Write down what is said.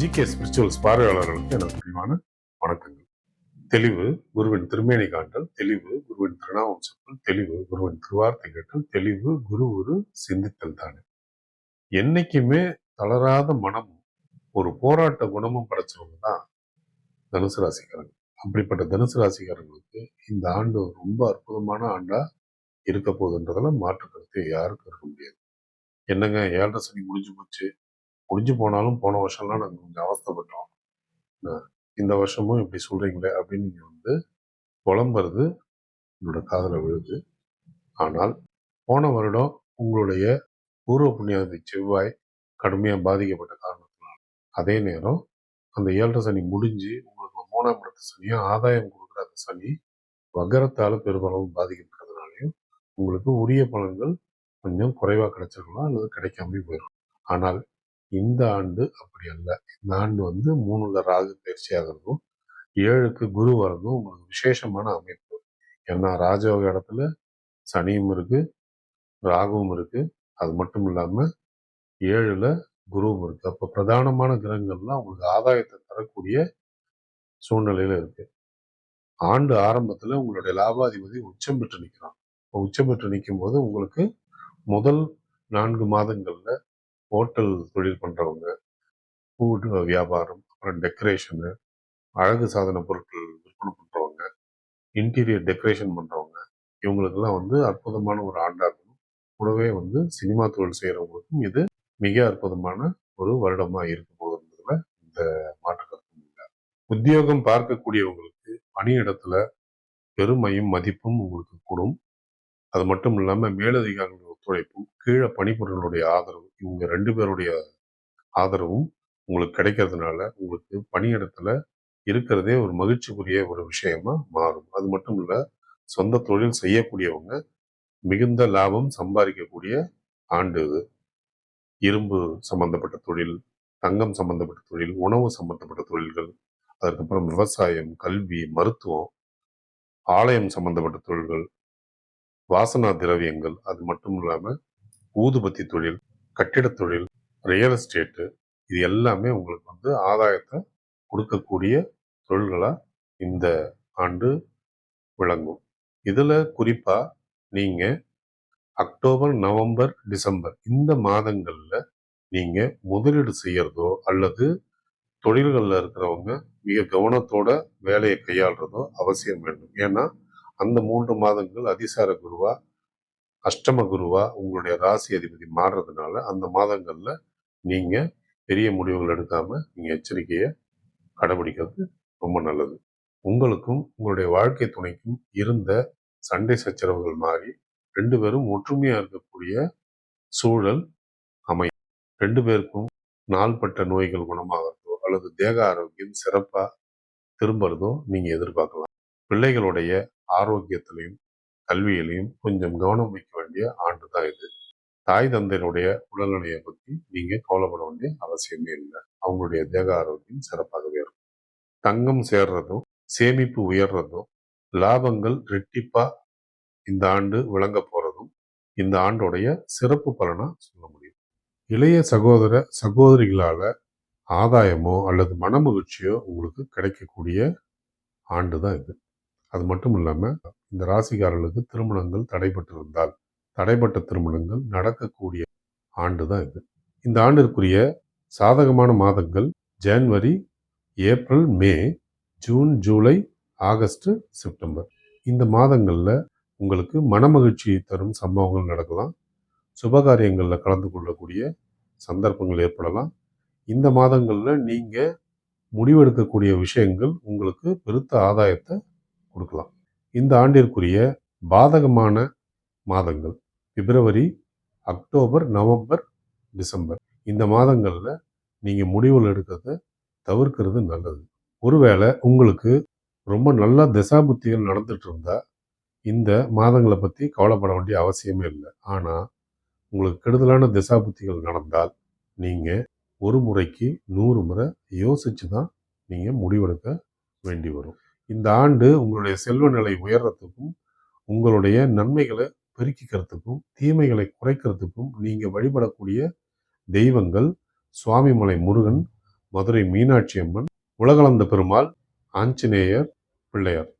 G K spirituals பார்வையாளர்களுக்கு எனது தெளிவான வணக்கங்கள். தெளிவு குருவின் திருமேனி காண்டல் தெளிவு குருவின் திருநாமம் சொற்கள் தெளிவு குருவின் திருவார்த்தை கேட்டல் தெளிவு குரு ஒரு சிந்தித்தல் தானே. என்னைக்குமே தளராத மனமும் ஒரு போராட்ட குணமும் படைச்சவங்க தான் தனுசு ராசிக்காரங்க. அப்படிப்பட்ட தனுசு ராசிக்காரங்களுக்கு இந்த ஆண்டு ரொம்ப அற்புதமான ஆண்டா இருக்க போகுதுன்றதுல மாற்று கருத்து யாருக்கும் இருக்க முடியாது. என்னங்க ஏழரை சனி முடிஞ்சு போச்சு முடிஞ்சு போனாலும் போன வருஷம்லாம் நாங்கள் கொஞ்சம் அவஸ்தைப்பட்டோம். இந்த வருஷமும் இப்படி சொல்கிறீங்களே அப்படின்னு நீங்கள் வந்து புலம்புறது என்னோட காதலை விழுது. ஆனால் போன வருடம் உங்களுடைய பூர்வ புண்ணியாதி செவ்வாய் கடுமையாக பாதிக்கப்பட்ட காரணத்தினால் அதே நேரம் அந்த ஏழரை சனி முடிஞ்சு உங்களுக்கு மூணாம் இடத்து சனியும் ஆதாயம் கொடுக்குற அந்த சனி வகரத்தால் பெருமளவு பாதிக்கப்பட்டதுனாலையும் உங்களுக்கு உரிய பலன்கள் கொஞ்சம் குறைவாக கிடைச்சிருக்கலாம் அல்லது கிடைக்காம போயிடும் ஆனால் இந்த ஆண்டு அப்படி அல்ல. இந்த ஆண்டு வந்து மூணுல ராகு பயிற்சி ஆகிறதும் ஏழுக்கு குரு வரதும் உங்களுக்கு விசேஷமான அமைப்பு. ஏன்னா ராஜயோக இடத்துல சனியும் இருக்கு ராகுவும் இருக்கு. அது மட்டும் இல்லாம ஏழுல குருவும் இருக்கு. அப்ப பிரதானமான கிரகங்கள்லாம் உங்களுக்கு ஆதாயத்தை தரக்கூடிய சூழ்நிலையில இருக்கு. ஆண்டு ஆரம்பத்துல உங்களுடைய லாபாதிபதி உச்சம் பெற்று நிற்கிறான் உச்சம் பெற்று நிற்கும் போது உங்களுக்கு முதல் நான்கு மாதங்கள்ல ஹோட்டல் தொழில் பண்ணுறவங்க பூ வியாபாரம் அப்புறம் டெக்கரேஷனு அழகு சாதன பொருட்கள் விற்பனை பண்ணுறவங்க இன்டீரியர் டெக்கரேஷன் பண்ணுறவங்க இவங்களுக்கெல்லாம் வந்து அற்புதமான ஒரு ஆண்டாக இருக்கும் கூடவே வந்து சினிமா தொழில் செய்கிறவங்களுக்கும் இது மிக அற்புதமான ஒரு வருடமாக இருக்க போகுதுன்றதுல இந்த மாற்று கருத்தும் இல்லை. உத்தியோகம் பார்க்கக்கூடியவங்களுக்கு பணியிடத்துல பெருமையும் மதிப்பும் உங்களுக்கு கூடும். அது மட்டும் இல்லாமல் மேலதிகாரிகளோட ஒத்துழைப்பும் கீழே பணிபுரியர்களுடைய ஆதரவு இவங்க ரெண்டு பேருடைய ஆதரவும் உங்களுக்கு கிடைக்கிறதுனால உங்களுக்கு பணியிடத்துல இருக்கிறதே ஒரு மகிழ்ச்சிக்குரிய ஒரு விஷயமா மாறும். அது மட்டும் இல்ல சொந்த தொழில் செய்யக்கூடியவங்க மிகுந்த லாபம் சம்பாதிக்கக்கூடிய ஆண்டு இது. இரும்பு சம்பந்தப்பட்ட தொழில் தங்கம் சம்பந்தப்பட்ட தொழில் உணவு சம்பந்தப்பட்ட தொழில்கள் அதுக்கப்புறம் விவசாயம் கல்வி மருத்துவம் ஆலயம் சம்பந்தப்பட்ட தொழில்கள் வாசனா திரவியங்கள் அது மட்டும் இல்லாமல் ஊதுபத்தி தொழில் கட்டிட தொழில் ரியல் எஸ்டேட்டு இது எல்லாமே உங்களுக்கு வந்து ஆதாயத்தை கொடுக்கக்கூடிய தொழில்களாக இந்த ஆண்டு விளங்கும். இதில் குறிப்பாக நீங்கள் அக்டோபர் நவம்பர் டிசம்பர் இந்த மாதங்களில் நீங்கள் முதலீடு செய்யறதோ அல்லது தொழில்களில் இருக்கிறவங்க மிக கவனத்தோட வேலையை கையாளுறதோ அவசியம் வேண்டும். ஏன்னா அந்த மூன்று மாதங்கள் அதிசார குருவா அஷ்டம குருவா உங்களுடைய ராசி அதிபதி மாறுறதுனால அந்த மாதங்கள்ல நீங்க பெரிய முடிவுகள் எடுக்காம நீங்க எச்சரிக்கையை கடைபிடிக்கிறது ரொம்ப நல்லது. உங்களுக்கும் உங்களுடைய வாழ்க்கை துணைக்கும் இருந்த சண்டை சச்சரவுகள் மாறி ரெண்டு பேரும் ஒற்றுமையா இருக்கக்கூடிய சூழல் அமையும் ரெண்டு பேருக்கும் நாள்பட்ட நோய்கள் குணமாகிறதோ அல்லது தேக ஆரோக்கியம் சிறப்பா திரும்புறதோ நீங்க எதிர்பார்க்கலாம். பிள்ளைகளுடைய ஆரோக்கியத்திலையும் கல்வியிலையும் கொஞ்சம் கவனம் வைக்க வேண்டிய ஆண்டு தான் இது. தாய் தந்தையினுடைய உடல்நிலையை பற்றி நீங்கள் கவலைப்பட வேண்டிய அவசியமே இல்லை. அவங்களுடைய தேக ஆரோக்கியம் சிறப்பாகவே இருக்கும். தங்கம் சேர்றதும் சேமிப்பு உயர்றதும் லாபங்கள் ரெட்டிப்பாக இந்த ஆண்டு விளங்க போறதும் இந்த ஆண்டோடைய சிறப்பு பலனாக சொல்ல முடியும். இளைய சகோதர சகோதரிகளால ஆதாயமோ அல்லது மனமகிழ்ச்சியோ உங்களுக்கு கிடைக்கக்கூடிய ஆண்டு தான் இது. அது மட்டும் இல்லாமல் இந்த ராசிக்காரர்களுக்கு திருமணங்கள் தடைபட்டிருந்தால் தடைப்பட்ட திருமணங்கள் நடக்கக்கூடிய ஆண்டு தான் இது. இந்த ஆண்டிற்குரிய சாதகமான மாதங்கள் ஜனவரி April May June July August September. இந்த மாதங்களில் உங்களுக்கு மனமகிழ்ச்சி தரும் சம்பவங்கள் நடக்கலாம். சுபகாரியங்களில் கலந்து கொள்ளக்கூடிய சந்தர்ப்பங்கள் ஏற்படலாம். இந்த மாதங்களில் நீங்கள் முடிவெடுக்கக்கூடிய விஷயங்கள் உங்களுக்கு பெருத்த ஆதாயத்தை கொடுக்கலாம். இந்த ஆண்டிற்குரிய பாதகமான மாதங்கள் பிப்ரவரி அக்டோபர் நவம்பர் டிசம்பர். இந்த மாதங்களில் நீங்கள் முடிவுகள் எடுக்கிறத தவிர்க்கிறது நல்லது. ஒருவேளை உங்களுக்கு ரொம்ப நல்ல திசாபுத்திகள் நடந்துட்டு இருந்தால் இந்த மாதங்களை பற்றி கவலைப்பட வேண்டிய அவசியமே இல்லை. ஆனால் உங்களுக்கு கெடுதலான திசாபுத்திகள் நடந்தால் நீங்கள் ஒரு முறைக்கு நூறு முறை யோசித்து தான் நீங்கள் முடிவெடுக்க வேண்டி வரும். இந்த ஆண்டு உங்களுடைய செல்வ நிலை உயர்றதுக்கும் உங்களுடைய நன்மைகளை பெருக்கிக்கிறதுக்கும் தீமைகளை குறைக்கிறதுக்கும் நீங்கள் வழிபடக்கூடிய தெய்வங்கள் சுவாமிமலை முருகன் மதுரை மீனாட்சி அம்மன் உலகளந்த பெருமாள் ஆஞ்சநேயர் பிள்ளையார்.